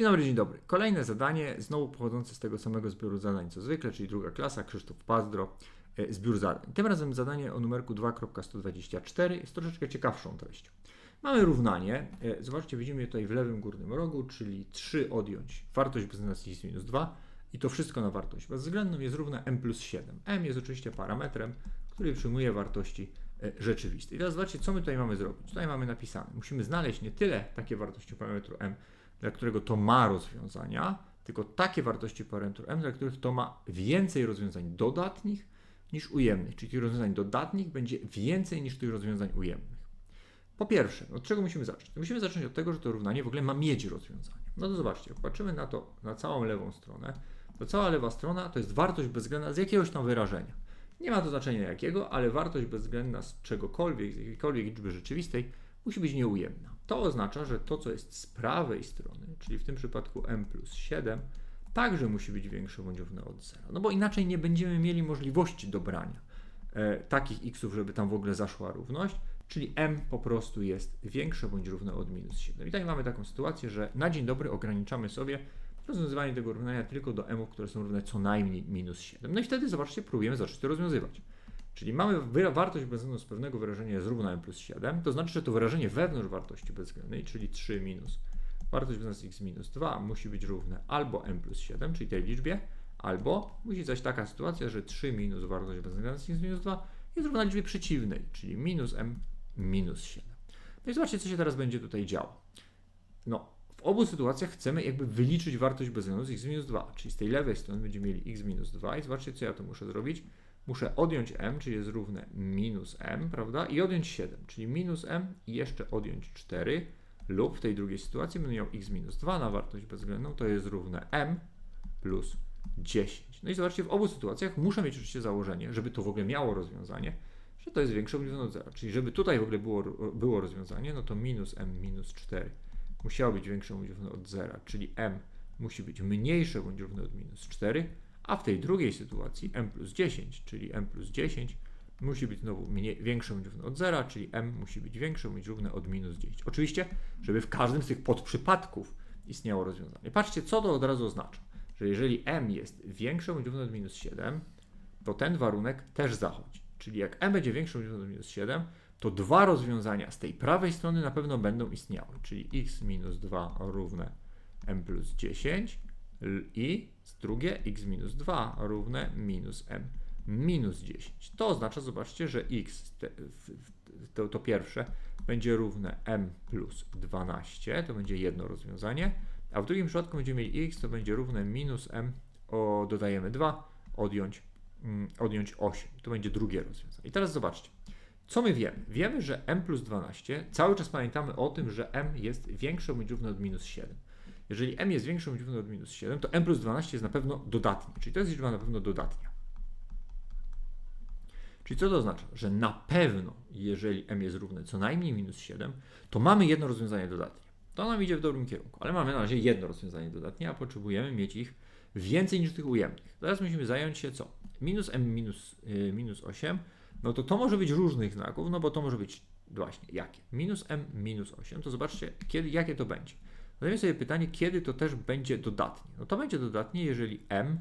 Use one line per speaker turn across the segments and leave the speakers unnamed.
Dzień dobry, dzień dobry. Kolejne zadanie, znowu pochodzące z tego samego zbioru zadań co zwykle, czyli druga klasa, Krzysztof Pazdro, e, zbiór zadań. Tym razem zadanie o numerku 2.124 jest troszeczkę ciekawszą treścią. Mamy równanie, e, zobaczcie, widzimy je tutaj w lewym górnym rogu, czyli 3 odjąć wartość bezwzględna x minus 2 i to wszystko na wartość bezwzględną jest równe m plus 7. m jest oczywiście parametrem, który przyjmuje wartości e, rzeczywiste. I teraz zobaczcie, co my tutaj mamy zrobić. Tutaj mamy napisane, musimy znaleźć nie tyle takie wartości parametru m, dla którego to ma rozwiązania, tylko takie wartości parametru m, dla których to ma więcej rozwiązań dodatnich niż ujemnych. Czyli tych rozwiązań dodatnich będzie więcej niż tych rozwiązań ujemnych. Po pierwsze, od czego musimy zacząć? Musimy zacząć od tego, że to równanie w ogóle ma mieć rozwiązanie. No to zobaczcie, jak patrzymy na to, na całą lewą stronę, to cała lewa strona to jest wartość bezwzględna z jakiegoś tam wyrażenia. Nie ma to znaczenia jakiego, ale wartość bezwzględna z czegokolwiek, z jakiejkolwiek liczby rzeczywistej musi być nieujemna. To oznacza, że to, co jest z prawej strony, czyli w tym przypadku m plus 7, także musi być większe bądź równe od 0. No bo inaczej nie będziemy mieli możliwości dobrania e, takich xów, żeby tam w ogóle zaszła równość, czyli m po prostu jest większe bądź równe od minus 7. I tutaj mamy taką sytuację, że na dzień dobry ograniczamy sobie rozwiązywanie tego równania tylko do m, które są równe co najmniej minus 7. No i wtedy, zobaczcie, próbujemy zacząć to rozwiązywać. Czyli mamy wartość bezwzględną z pewnego wyrażenia jest równa m plus 7, to znaczy, że to wyrażenie wewnątrz wartości bezwzględnej, czyli 3 minus wartość bezwzględna x minus 2 musi być równe albo m plus 7, czyli tej liczbie, albo musi być taka sytuacja, że 3 minus wartość bezwzględna x minus 2 jest równa liczbie przeciwnej, czyli minus m minus 7. No i zobaczcie, co się teraz będzie tutaj działo. No, w obu sytuacjach chcemy jakby wyliczyć wartość bezwzględną z x minus 2, czyli z tej lewej strony będziemy mieli x minus 2 i zobaczcie, co ja tu muszę zrobić muszę odjąć m, czyli jest równe minus m, prawda? I odjąć 7, czyli minus m i jeszcze odjąć 4 lub w tej drugiej sytuacji będę miał x minus 2 na wartość bezwzględną, to jest równe m plus 10. No i zobaczcie, w obu sytuacjach muszę mieć oczywiście założenie, żeby to w ogóle miało rozwiązanie, że to jest większe lub równe od 0. Czyli żeby tutaj w ogóle było, było rozwiązanie, no to minus m minus 4 musiało być większe lub równe od 0, czyli m musi być mniejsze bądź równe od minus 4, a w tej drugiej sytuacji m plus 10, czyli m plus 10 musi być znowu mniej, większe bądź równe od 0, czyli m musi być większe bądź równe od minus 10. Oczywiście, żeby w każdym z tych podprzypadków istniało rozwiązanie. Patrzcie, co to od razu oznacza, że jeżeli m jest większe bądź równe od minus 7, to ten warunek też zachodzi. Czyli jak m będzie większe bądź równe od minus 7, to dwa rozwiązania z tej prawej strony na pewno będą istniały, czyli x minus 2 równe m plus 10 i drugie x minus 2 równe minus m minus 10. To oznacza, zobaczcie, że x, te, to, to pierwsze, będzie równe m plus 12, to będzie jedno rozwiązanie, a w drugim przypadku będziemy mieli x, to będzie równe minus m, o, dodajemy 2, odjąć, mm, odjąć 8. To będzie drugie rozwiązanie. I teraz zobaczcie. Co my wiemy? Wiemy, że m plus 12, cały czas pamiętamy o tym, że m jest większe bądź równe od minus 7. Jeżeli m jest bądź równe od minus 7, to m plus 12 jest na pewno dodatnie, czyli to jest liczba na pewno dodatnia. Czyli co to oznacza? Że na pewno, jeżeli m jest równe co najmniej minus 7, to mamy jedno rozwiązanie dodatnie. To nam idzie w dobrym kierunku, ale mamy na razie jedno rozwiązanie dodatnie, a potrzebujemy mieć ich więcej niż tych ujemnych. Teraz musimy zająć się co? Minus m minus, yy, minus 8, no to to może być różnych znaków, no bo to może być właśnie jakie? Minus m minus 8, to zobaczcie, kiedy, jakie to będzie. Zadajmy sobie pytanie, kiedy to też będzie dodatnie. No to będzie dodatnie, jeżeli m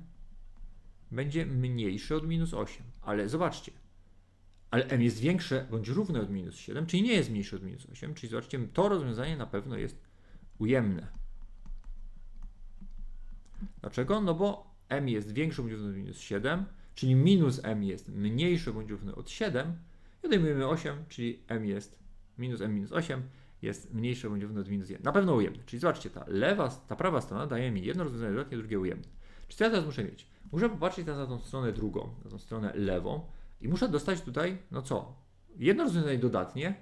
będzie mniejsze od minus 8. Ale zobaczcie, ale m jest większe bądź równe od minus 7, czyli nie jest mniejsze od minus 8, czyli zobaczcie, to rozwiązanie na pewno jest ujemne. Dlaczego? No bo m jest większe bądź równe od minus 7, czyli minus m jest mniejsze bądź równe od 7 i odejmujemy 8, czyli m jest minus m minus 8 jest mniejsze bądź równe od minus 1. Na pewno ujemne. Czyli zobaczcie, ta lewa, ta prawa strona daje mi jedno rozwiązanie dodatnie, drugie ujemne. Czyli co ja teraz muszę mieć? Muszę popatrzeć na tą stronę drugą, na tą stronę lewą i muszę dostać tutaj, no co? Jedno rozwiązanie dodatnie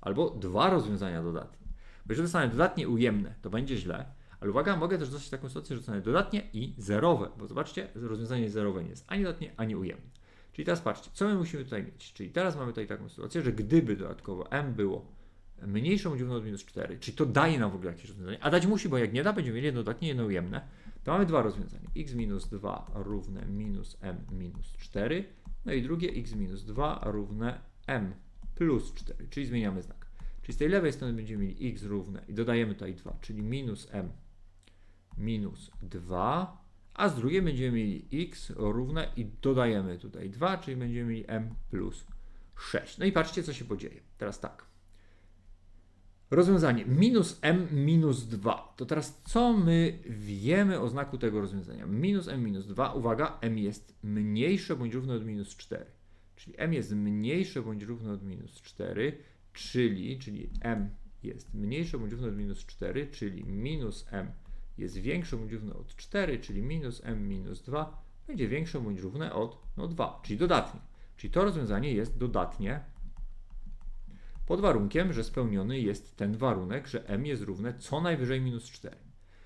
albo dwa rozwiązania dodatnie. Bo jeżeli dostanę dodatnie ujemne, to będzie źle, ale uwaga, mogę też dostać taką sytuację, że dostanę dodatnie i zerowe, bo zobaczcie, rozwiązanie zerowe nie jest ani dodatnie, ani ujemne. Czyli teraz patrzcie, co my musimy tutaj mieć? Czyli teraz mamy tutaj taką sytuację, że gdyby dodatkowo m było mniejszą równą od minus 4, czyli to daje nam w ogóle jakieś rozwiązanie, a dać musi, bo jak nie da, będziemy mieli jedno dodatnie, jedno ujemne, to mamy dwa rozwiązania. x minus 2 równe minus m minus 4, no i drugie x minus 2 równe m plus 4, czyli zmieniamy znak. Czyli z tej lewej strony będziemy mieli x równe i dodajemy tutaj 2, czyli minus m minus 2, a z drugiej będziemy mieli x równe i dodajemy tutaj 2, czyli będziemy mieli m plus 6. No i patrzcie, co się podzieje. Teraz tak. Rozwiązanie minus m minus 2. To teraz co my wiemy o znaku tego rozwiązania? Minus m minus 2, uwaga, m jest mniejsze bądź równe od minus 4. Czyli m jest mniejsze bądź równe od minus 4, czyli, czyli m jest mniejsze bądź równe od minus 4, czyli minus m jest większe bądź równe od 4, czyli minus m minus 2 będzie większe bądź równe od no, 2, czyli dodatnie. Czyli to rozwiązanie jest dodatnie pod warunkiem, że spełniony jest ten warunek, że m jest równe co najwyżej minus 4.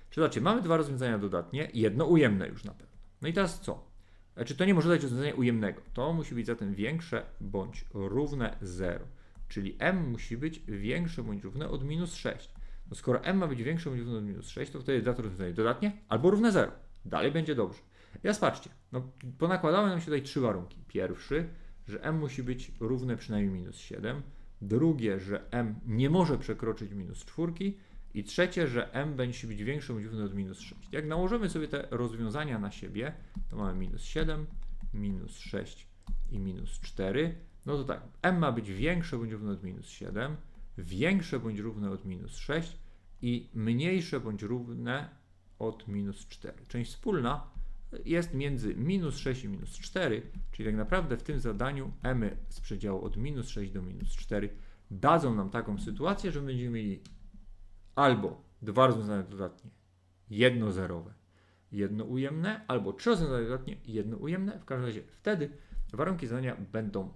Czyli zobaczcie, mamy dwa rozwiązania dodatnie, jedno ujemne już na pewno. No i teraz co? Znaczy to nie może dać rozwiązania ujemnego. To musi być zatem większe bądź równe 0. Czyli m musi być większe bądź równe od minus 6. No skoro m ma być większe bądź równe od minus 6, to wtedy da to rozwiązanie dodatnie albo równe 0. Dalej będzie dobrze. Teraz patrzcie, no ponakładały nam się tutaj trzy warunki. Pierwszy, że m musi być równe przynajmniej minus 7. Drugie, że m nie może przekroczyć minus 4. I trzecie, że m będzie być większe bądź równe od minus 6. Jak nałożymy sobie te rozwiązania na siebie, to mamy minus 7, minus 6 i minus 4. No to tak, m ma być większe bądź równe od minus 7, większe bądź równe od minus 6 i mniejsze bądź równe od minus 4. Część wspólna jest między minus 6 i minus 4, czyli tak naprawdę w tym zadaniu m z przedziału od minus 6 do minus 4 dadzą nam taką sytuację, że będziemy mieli albo dwa rozwiązania dodatnie, jedno zerowe, jedno ujemne, albo trzy rozwiązania dodatnie, jedno ujemne. W każdym razie wtedy warunki zadania będą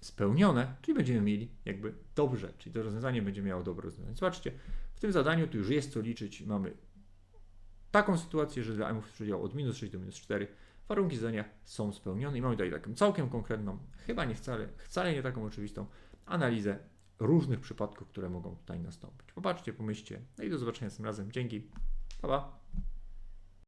spełnione, czyli będziemy mieli jakby dobrze, czyli to rozwiązanie będzie miało dobre rozwiązanie. Zobaczcie, w tym zadaniu tu już jest co liczyć. Mamy taką sytuację, że dla przedział od minus 6 do minus 4 warunki zadania są spełnione i mamy tutaj taką całkiem konkretną, chyba nie wcale, wcale nie taką oczywistą analizę różnych przypadków, które mogą tutaj nastąpić. Popatrzcie, pomyślcie, no i do zobaczenia tym razem. Dzięki, pa pa.